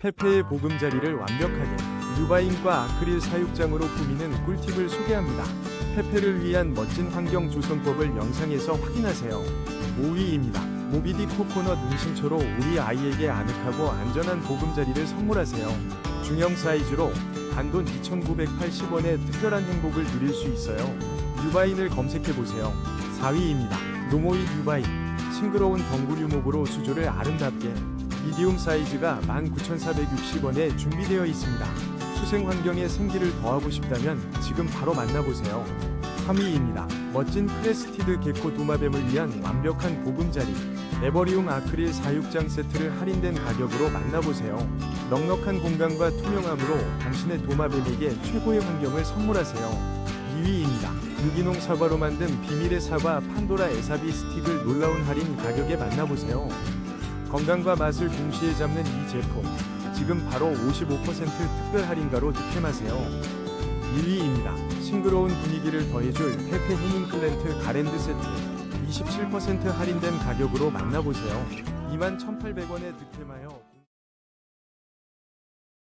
페페의 보금자리를 완벽하게 유바인과 아크릴 사육장으로 꾸미는 꿀팁을 소개합니다. 페페를 위한 멋진 환경 조성법을 영상에서 확인하세요. 5위입니다. 모비디 코코넛 은신초로 우리 아이에게 아늑하고 안전한 보금자리를 선물하세요. 중형 사이즈로 단돈 2,980원의 특별한 행복을 누릴 수 있어요. 유바인을 검색해보세요. 4위입니다. 노모이 유바인. 싱그러운 덩굴 유목으로 수조를 아름답게 미디움 사이즈가 19,460원에 준비되어 있습니다. 수생 환경에 생기를 더하고 싶다면 지금 바로 만나보세요. 3위입니다. 멋진 크레스티드 개코 도마뱀을 위한 완벽한 보금자리. 에버리움 아크릴 사육장 세트를 할인된 가격으로 만나보세요. 넉넉한 공간과 투명함으로 당신의 도마뱀에게 최고의 환경을 선물하세요. 2위입니다. 유기농 사과로 만든 비밀의 사과 판도라 에사비 스틱을 놀라운 할인 가격에 만나보세요. 건강과 맛을 동시에 잡는 이 제품. 지금 바로 55% 특별 할인가로 득템하세요. 1위입니다. 싱그러운 분위기를 더해줄 페페 해닝 클랜트 가랜드 세트. 27% 할인된 가격으로 만나보세요. 21,800원에 득템하여